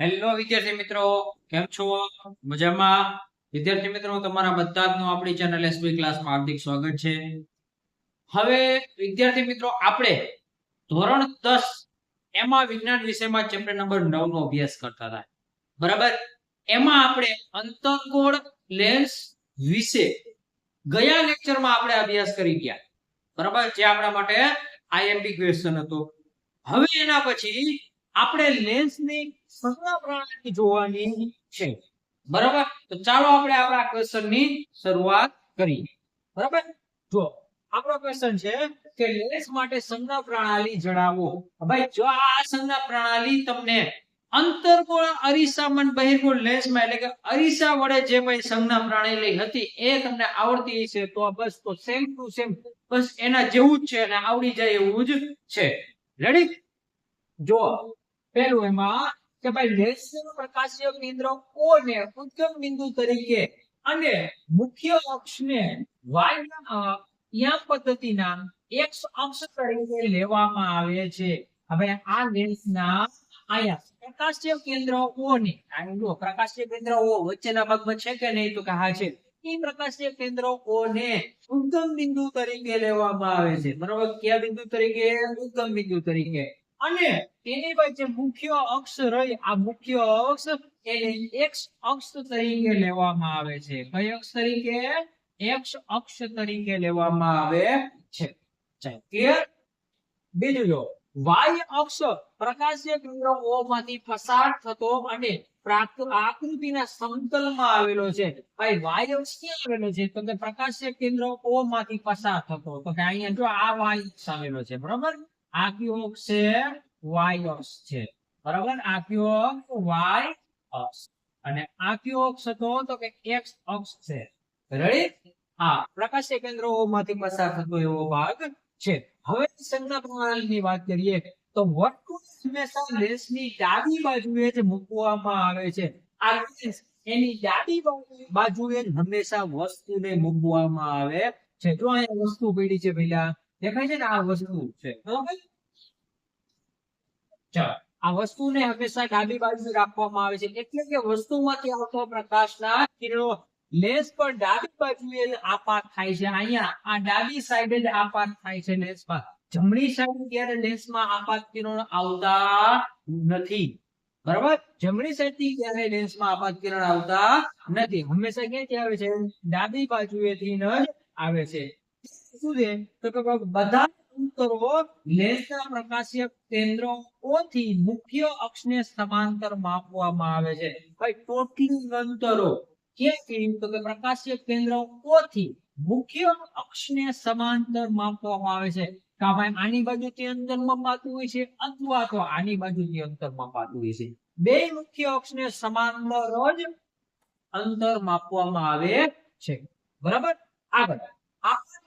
Hello વિદ્યાર્થી મિત્રો. કેમ છો? મજામાં? વિદ્યાર્થી મિત્રો, તમારા બધાનું આપણી ચેનલ એસબી ક્લાસમાં હાર્દિક સ્વાગત છે. હવે, વિદ્યાર્થી મિત્રો, આપણે ધોરણ 10 એમાં વિજ્ઞાન વિષયમાં ચેપ્ટર નંબર 9 નો અભ્યાસ કરતા હતા. બરાબર? એમાં આપણે અંતર્ગોળ લેન્સ વિશે ગયા લેક્ચરમાં આપણે અભ્યાસ કરી ગયા. બરાબર? જે આપણા માટે આઈએમપી ક્વેશ્ચન હતો. હવે એના પછી આપણે લેન્સની સંજ્ઞા પ્રણાલી જોવાની છે. બરાબર? તો ચાલો આપણે આપણા ક્વેશ્ચનની શરૂઆત કરીએ. બરાબર? જો, આપણો ક્વેશ્ચન છે કે લેન્સ માટે સંજ્ઞા પ્રણાલી જણાવો. ભાઈ, જો આ સંજ્ઞા પ્રણાલી તમને અંતરગોળ અરીસામન બહિર્ગોળ લેન્સમાં એટલે કે અરીસા વડે જે ભાઈ સંજ્ઞા પ્રણાલી હતી એ તમને આવડતી હશે, તો બસ, તો સેમ ટુ સેમ બસ એના જેવું જ છે અને આવડી જાય એવું જ છે. રેડી જો પેલું એમાં કે ભાઈ લેન્સનું પ્રકાશીય કેન્દ્ર કોને? ઉદ્ગમ બિંદુ તરીકે. અને મુખ્ય અક્ષને y યામ પદ્ધતિના x અક્ષ તરીકે લેવામાં આવે છે. હવે આ લેન્સના આયા. પ્રકાશીય કેન્દ્ર O ને આ પ્રકાશીય કેન્દ્ર ઓ વચ્ચેના ભાગમાં છે કે નહીં તો કે હા છે. એ પ્રકાશીય કેન્દ્ર O ઉદ્ગમ બિંદુ તરીકે લેવામાં આવે છે. બરોબર? કયા બિંદુ તરીકે? ઉદ્ગમ બિંદુ તરીકે. અને તેની વચ્ચે મુખ્ય અક્ષ રહી, આ મુખ્ય અક્ષ એને એક્સ અક્ષ તરીકે લેવામાં આવે છે. કઈ અક્ષ તરીકે? એક્સ અક્ષ તરીકે લેવામાં આવે છે. ક્લિયર બીજું જો વાય અક્ષ પ્રકાશીય કેન્દ્ર ઓ માંથી પસાર થતો અને આકૃતિના સમતલમાં આવેલો છે. ભાઈ વાય અક્ષ ક્યાં આવેલો છે? તો કે પ્રકાશીય કેન્દ્ર ઓ માંથી પસાર થતો. તો કે અહીંયા જો આ વાય અક્ષ આવેલો છે, બરોબર? આ કયો અક્ષ છે? વાય છે. બરાબર? આ કયો વાય અક્ષ. અને આ કયો અક્ષ હતો? તો કે એક્સ અક્ષ છે. રેડી હા, પ્રકાશીય કેન્દ્રોમાંથી પસાર થતો એવો ભાગ છે. હવે સંજ્ઞા પ્રણાલીની વાત કરીએ, તો વર્તુળ હંમેશા લેન્સની ડાબી બાજુએ જ મૂકવામાં આવે છે. આ લેન્સ એની ડાબી બાજુ- બાજુએ જ હંમેશા વસ્તુને મૂકવામાં આવે છે. જો અહીંયા વસ્તુ પડી છે પેલા દેખાય છે ને આ વસ્તુ છે. બરાબર? આ વસ્તુને હંમેશા ડાબી બાજુ રાખવામાં આવે છે. એટલે કે વસ્તુમાંથી આવતો પ્રકાશના કિરણો લેન્સ પર ડાબી બાજુએ આપાત થાય છે. અહીંયા આ ડાબી સાઈડે જ આપાત થાય છે લેન્સમાં જમણી સાઈડ ત્યારે લેન્સમાં આપાત કિરણો આવતા નથી? બરાબર? જમણી સાઈડથી ક્યારે લેન્સમાં આપાત કિરણ આવતા નથી? હંમેશા ક્યાંથી આવે છે? ડાબી બાજુએથી જ આવે છે. શું છે? તો કે બધા અંતરો લેન્સના પ્રકાશીય કેન્દ્રો ઓથી મુખ્ય અક્ષને સમાંતર માપવામાં આવે છે. ભાઈ, ટોટલી અંતરો ક્યાંથી તો કે પ્રકાશીય કેન્દ્ર ઓથી મુખ્ય અક્ષને સમાંતર માપવામાં આવે છે. કાં ભાઈ આની બાજુથી અંતર મપાતું હોય છે અથવા તો આની બાજુથી અંતર મપાતું હોય છે. બે મુખ્ય અક્ષને સમાંતર જ અંતર માપવામાં આવે છે. બરાબર? આગળ.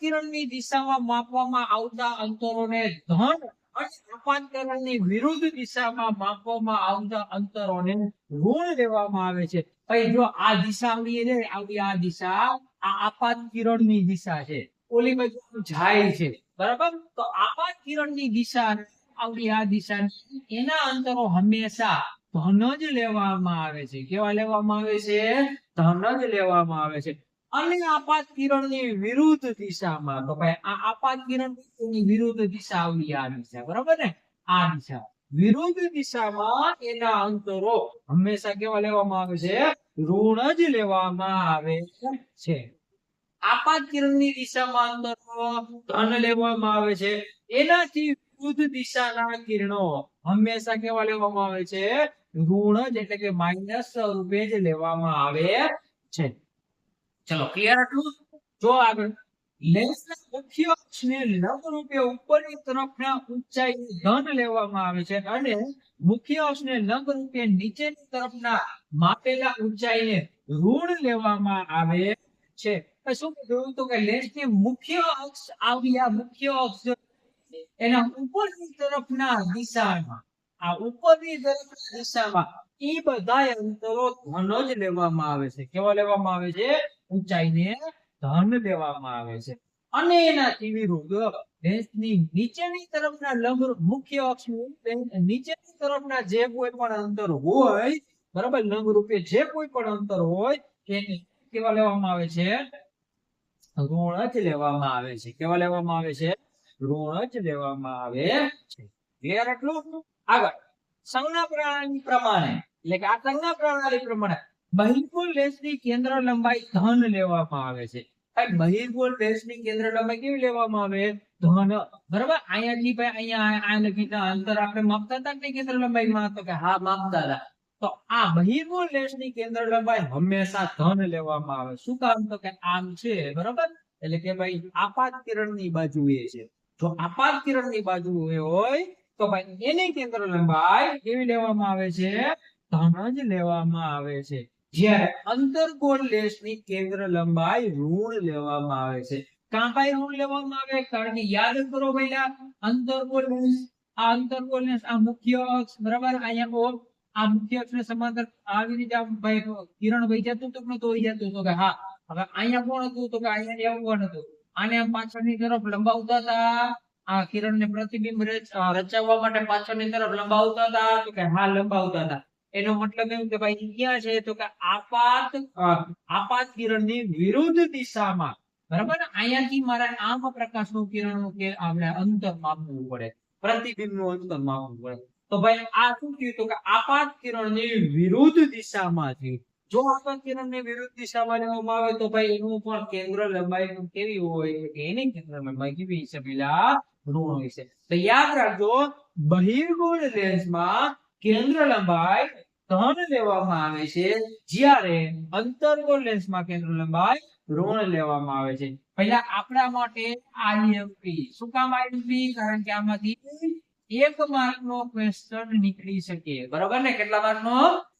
કિરણની દિશામાં માપવામાં આવતા અંતરોને ધન અને અપાંતરણની વિરુદ્ધ દિશામાં માપવામાં આવતા અંતરોને ઋણ લેવામાં આવે છે. ભાઈ જો આ દિશા લઈએ છે આવડી આ દિશા, આ આપાત કિરણની દિશા છે. ઓલી બાજુ જાય છે. બરાબર? તો આપાત કિરણની દિશા આવડી આ દિશા, એના અંતરો હંમેશા ધન જ લેવામાં આવે છે. કેવા લેવામાં આવે છે? ધન જ લેવામાં આવે છે. અને આપાત કિરણની વિરુદ્ધ દિશામાં. તો ભાઈ, આ આપાત કિરણની વિરુદ્ધ દિશા આવી, આ દિશા, બરાબર ને? આ દિશા. વિરુદ્ધ દિશામાં એના અંતરો હંમેશા કેવા લેવામાં આવે છે? ઋણ જ લેવામાં આવે છે. આપાત કિરણની દિશામાં અંતરો ધન લેવામાં આવે છે. એનાથી વિરુદ્ધ દિશાના કિરણો હંમેશા કેવા લેવામાં આવે છે? ઋણ જ એટલે કે માઇનસ રૂપે જ લેવામાં આવે છે. ચલો ક્લિયર આટલું? જો આગળ. લેન્સના મુખ્ય અક્ષને લંબરૂપે ઉપરની તરફના ઊંચાઈ ધન લેવામાં આવે છે અને મુખ્ય અક્ષને લંબરૂપે નીચેની તરફના માપેલા ઊંચાઈને ઋણ લેવામાં આવે છે. શું કીધું? તો કે લેન્સની મુખ્ય અક્ષ આવ્યા મુખ્ય અક્ષ એના ઉપરની તરફના દિશામાં, આ ઉપરની તરફના દિશામાં એ બધા અંતરો ધન જ લેવામાં આવે છે. કેવા લેવામાં આવે છે? ઊંચાઈને ધન દેવામાં આવે છે. અને એનાથી વિરુદ્ધ લેન્સની નીચેની તરફના લંબ મુખ્ય અક્ષનું નીચેની તરફના જે કોઈ પણ અંતર હોય, બરાબર, લંબ રૂપે જે કોઈ પણ અંતર હોય, તેને કેવા લેવામાં આવે છે? ઋણ જ લેવામાં આવે છે. કેવા લેવામાં આવે છે? ઋણ જ લેવામાં આવે છે. ક્લિયર એટલું આગળ. સંજ્ઞા પ્રણાલી પ્રમાણે. એટલે કે આ સંજ્ઞા પ્રણાલી પ્રમાણે બહિર્ગોળ લેન્સની કેન્દ્ર લંબાઈ ધન લેવામાં આવે છે. બહિર્ગોળ લેન્સની કેન્દ્ર લંબાઈ કેવી લેવામાં આવે? ધન. બરાબર? અહીંયાથી ભાઈ, અહીંયા આ લખી અંતર આપણે માપતા હતા કે કેન્દ્ર લંબાઈમાં? તો કે હા, માપતા હતા. તો આ બહિર્ગોળ લેન્સની કેન્દ્ર લંબાઈ હંમેશા ધન લેવામાં આવે. શું કામ? તો કે આમ છે. બરાબર? એટલે કે ભાઈ આપાત કિરણની બાજુ એ છે. જો આપાત કિરણની બાજુએ હોય, તો ભાઈ, એની કેન્દ્ર લંબાઈ કેવી લેવામાં આવે છે? ધન જ લેવામાં આવે છે. જ્યારે અંતરગોળ લેન્સની કેન્દ્ર લંબાઈ ઋણ લેવામાં આવે છે. કાં ભાઈ ઋણ લેવામાં આવે? કારણ કે યાદ કરો પહેલા અંતરગોળ લેન્સ આ અંતરગોળ લેન્સ આ મુખ્ય અક્ષ, બરાબર? અહીંયા ઓ આ મુખ્ય અક્ષને સમાંતર આવી રીતે આમ ભાઈ કિરણ ભાઈ જતું હતું કે નતું જતું તો કે હા, હવે અહીંયા કોણ હતું? તો કે અહીંયા એવું કોણ હતું? આને આમ પાછળની તરફ લંબાવતા હતા. આ કિરણને પ્રતિબિંબ રચાવવા માટે પાછળની તરફ લંબાવતા હતા. તો કે હા, લંબાવતા હતા. એનો મતલબ એમ કે ભાઈ ક્યાં છે તો કે આપાત આપાત કિરણની વિરુદ્ધ દિશામાં, બરાબર? અહીંયાથી મારે આમ પ્રકાશનું કિરણનું કે આપણે અંતર માપવું પડે, પ્રતિબિંબનું અંતર માપવું પડે. તો ભાઈ આ શું થયું તો કે આપાત કિરણની વિરુદ્ધ દિશામાં જો આપાત કિરણની વિરુદ્ધ દિશામાં લેવામાં આવે તો ભાઈ એનું પણ કેન્દ્ર લંબાઈ કેવી હોય? એની કેન્દ્ર લંબાઈ કેવી છે પેલા ઋણ હોય છે. તો યાદ રાખજો, બહિર્ગોળ લેન્સમાં કેન્દ્ર લંબાઈ ધન લેવામાં આવે છે જ્યારે અંતર્ગોળ લેન્સમાં કેન્દ્ર લંબાઈ ઋણ લેવામાં આવે છે. પહેલા આપણા માટે આઈએમપી શું કામ આઈએમપી કારણ કે આમાંથી એક માર્ક નો ક્વેશ્ચન નીકળી શકે. બરાબર ને? કેટલા માર્ક નો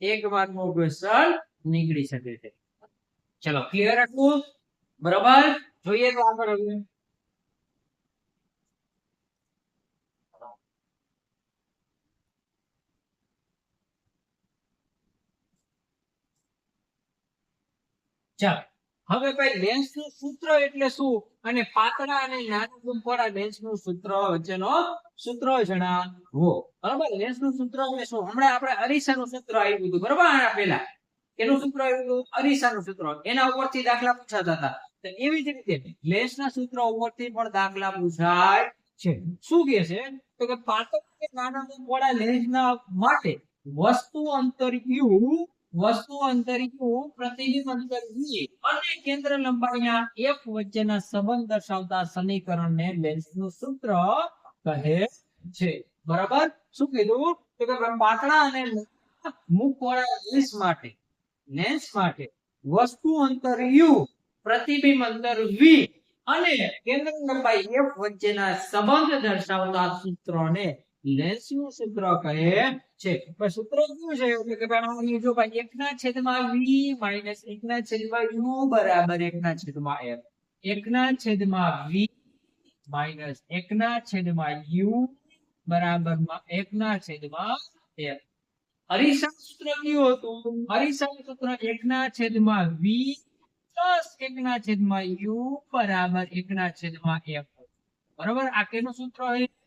એક માર્ક નો ક્વેશ્ચન નીકળી શકે છે. ચલો ક્લિયર આટલું? બરાબર? જોઈએ તો આગળ ચાલો. હવે ભાઈ લેન્સનું સૂત્ર એટલે શું? અને પાતળા અને નાના ડુંપોળા લેન્સનું સૂત્ર વચ્ચેનો સૂત્ર જણાવો. બરાબર? લેન્સનું સૂત્ર એટલે શું? હમણાં આપણે અરીસાનું સૂત્ર આવ્યું હતું, બરાબર? આના પહેલા. એનું સૂત્ર આવ્યું હતું? અરીસાનું સૂત્ર. એના ઉપરથી દાખલા પૂછાતા હતા. તો એવી જ રીતે લેન્સ ના સૂત્ર ઉપરથી પણ દાખલા પૂછાય છે. શું કે છે? તો કે પાતળા કે નાના ડુંપોળા લેન્સ ના માટે વસ્તુ અંતર વસ્તુ અંતરિયું પ્રતિબિંબ અંતર વી અને કેન્દ્ર લંબાઈના એફ વચ્ચેના સંબંધ દર્શાવતા સમીકરણને લેન્સનું સૂત્ર કહે છે. બરાબર? શું કીધું? તો કે પાતળા અને મુખવાળા લેન્સ માટે લેન્સ માટે વસ્તુ અંતર પ્રતિબિંબ અંતર v અને કેન્દ્ર લંબાઈ એફ વચ્ચેના સંબંધ દર્શાવતા સૂત્રને એકના છેદમાં v માઇનસ u બરાબર એકના છેદમાં એફ એકના સૂત્ર કયું હતું? અરીસાનું સૂત્ર એકના છેદમાં પ્લસ એકના છેદમાં યુ બરાબર એકના છેદમાં f. બરાબર? આ કેનું સૂત્ર છે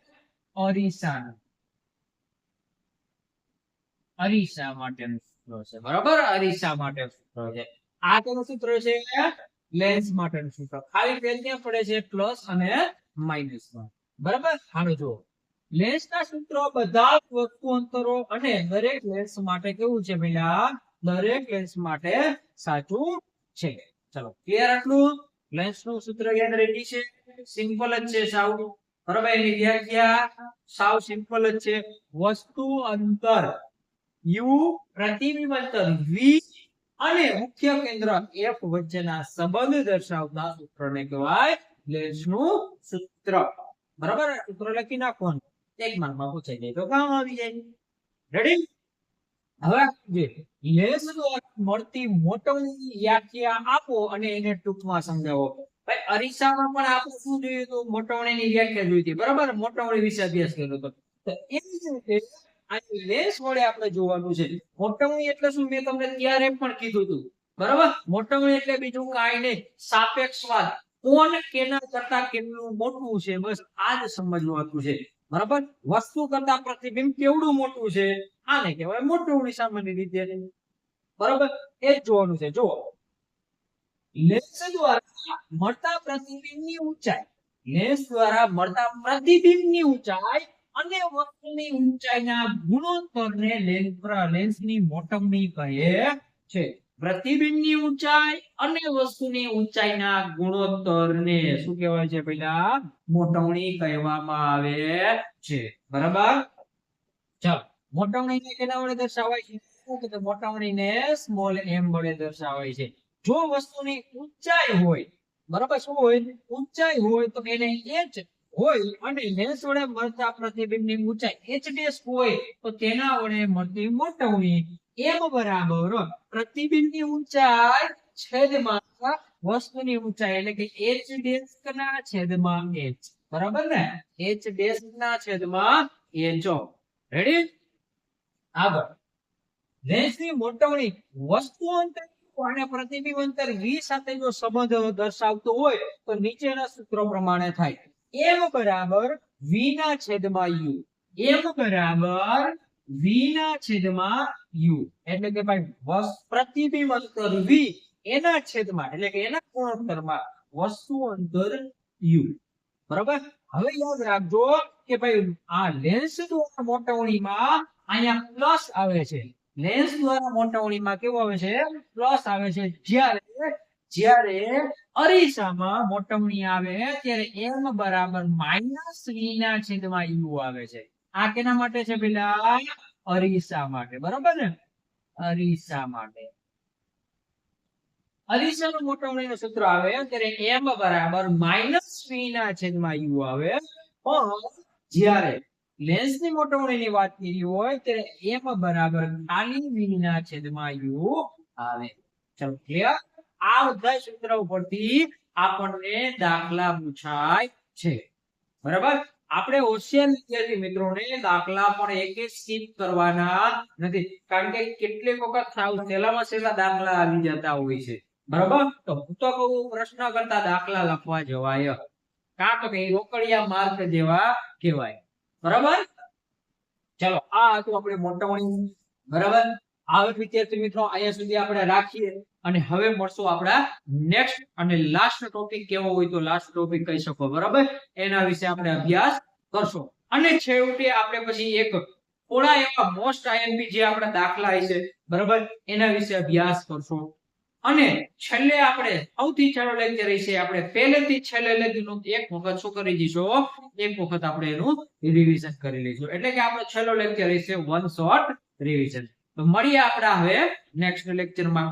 વસ્તુ અંતરો અને દરેક લેન્સ માટે કેવું છે પેલા દરેક લેન્સ માટે સાચું છે. ચલો, ક્લિયર આટલું? લેન્સનું સૂત્ર યાદ રેડી છે? સિમ્પલ જ છે સાવ. બરાબર? એની વ્યાખ્યા સાવ સિમ્પલ જ છે. વસ્તુ અંતર. યુ પ્રતિબિંબ અંતર વી અને મુખ્ય કેન્દ્ર એફ વચ્ચેના સંબંધ દર્શાવતા સૂત્રને કહેવાય લેન્સનું સૂત્ર. બરાબર? સૂત્ર લખી નાખવાનું. એક માર્કમાં પૂછાઈ જાય તો કામ આવી જાય. રેડી હવે મળતી મોટો વ્યાખ્યા આપો અને એને ટૂંકમાં સમજાવો. ભાઈ, અરીસામાં પણ આપણે શું જોયું હતું? મોટવણીની વ્યાખ્યા જોઈ બરાબર? મોટવણી વિશે અભ્યાસ કર્યો હતો. તો જ રીતે આ લેન્સ વડે આપણે જોવાનું છે. મોટવણી એટલે શું? મેં તમને ત્યારે પણ કીધું હતું. બરાબર? મોટવણી એટલે બીજું કાંઈ નહીં. સાપેક્ષવાદ. કોણ કેના કરતા કેટલું મોટું છે? બસ આ જ સમજવું હતું છે. બરાબર? વસ્તુ કરતા પ્રતિબિંબ કેવડું મોટું છે? આને કહેવાય મોટવણી સામાન્ય રીતે. બરાબર? એ જ જોવાનું છે. જુઓ. લેન્સ દ્વારા મળતા પ્રતિબિંબની ઊંચાઈ. લેન્સ દ્વારા મળતા પ્રતિબિંબની ઊંચાઈ અને વસ્તુની ઊંચાઈના ગુણોત્તરને લેન્સ લેન્સની મોટવણી કહે છે. પ્રતિબિંબની ઊંચાઈ અને વસ્તુની ઊંચાઈના ગુણોત્તરને શું કહેવાય છે પેલા મોટવણી કહેવામાં આવે છે. બરાબર? ચાલો મોટવણીને કેના વડે દર્શાવાય છે? મોટવણીને સ્મોલ એમ વડે દર્શાવાય છે? જો વસ્તુની ઊંચાઈ હોય, બરાબર શું હોય? ઊંચાઈ હોય તો એને એચ હોય અને લેન્સ વડે મળતા પ્રતિબિંબની ઊંચાઈ એચ ડેશ હોય તો તેના વડે મળતી મોટવણી એમ બરાબર. પ્રતિબિંબની ઊંચાઈ છેદમાં વસ્તુની ઊંચાઈ એટલે કે એચ ડેશ ના છેદમાં એચ બરાબર ને? એચ ડેશ ના છેદમાં એચ રેડી આગળ. લેન્સની મોટવણી વસ્તુ અંતર અને પ્રતિબિંબ અંતર વી સાથે જો સંબંધ દર્શાવતો હોય તો નીચેના સૂત્રો પ્રમાણે થાય. એમ બરાબર વી ના છેદમાં યુ. એમ બરાબર વી ના છેદમાં યુ. એટલે કે ભાઈ પ્રતિબિંબ અંતર વી એના છેદમાં, એટલે કે એના ગુણોત્તરમાં વસ્તુ અંતર યુ. બરાબર? હવે યાદ રાખજો કે ભાઈ આ લેન્સ દ્વારા મોટવણીમાં અહીંયા પ્લસ આવે છે. લેન્સ દ્વારા મોટવણીમાં કેવું આવે છે? પ્લસ આવે છે. જ્યારે જ્યારે અરીસામાં મોટવણી આવે, ત્યારે એમ બરાબર માઇનસ વી ના છેદમાં યુ આવે છે. આ કેના માટે છે પેલા? અરીસા માટે. બરોબર ને? અરીસા માટે. અરીસાનું મોટવણીનું સૂત્ર આવે, ત્યારે એમ બરાબર માઇનસ વી ના છેદમાં યુ આવે. પણ જ્યારે લેન્સની મોટવણીની વાત કરી હોય ત્યારે એમ બરાબર ખાલી વીના છેદમાં યુ આવે. ચલો ક્લિયર આ બધા સૂત્ર ઉપરથી આપણને દાખલા પૂછાય છે. બરાબર? આપણે હોશિયાર વિદ્યાર્થી મિત્રોને દાખલા પણ એક સ્કીપ કરવાના નથી. કારણ કે કેટલીક વખત સાવ સહેલામાં સહેલા દાખલા આવી જતા હોય છે. બરાબર? તો હું તો કહું, પ્રશ્ન કરતા દાખલા લખવા જવાય. કાં તો કે રોકડિયા માર્ક જેવા કહેવાય. બરાબર? ચલો, આ હતું આપણે મોટામણી, બરાબર? આ વિદ્યાર્થી મિત્રો, અહીંયા સુધી આપણે રાખીએ અને હવે મળશું આપણા નેક્સ્ટ અને લાસ્ટ ટોપિક કેવો હોય તો લાસ્ટ ટોપિક કહી શકો, બરાબર? એના વિશે આપણે અભ્યાસ કરશો. અને છેવટે આપણે પછી એક થોડા એવા મોસ્ટ આઈએમપી જે આપણા દાખલા હશે બરાબર? એના વિશે અભ્યાસ કરશો. અને છેલ્લે આપણે સૌથી છેલ્લો લેક્ચર છે આપણે પહેલેથી છેલ્લે લગીનું એક વખત શું કરી દઈશું? એક વખત આપણે એનું રિવિઝન કરી લઈશું. એટલે કે આપણો છેલ્લો લેક્ચર છે વન શોર્ટ રિવિઝન તો મળીએ આપણે હવે નેક્સ્ટ લેક્ચરમાં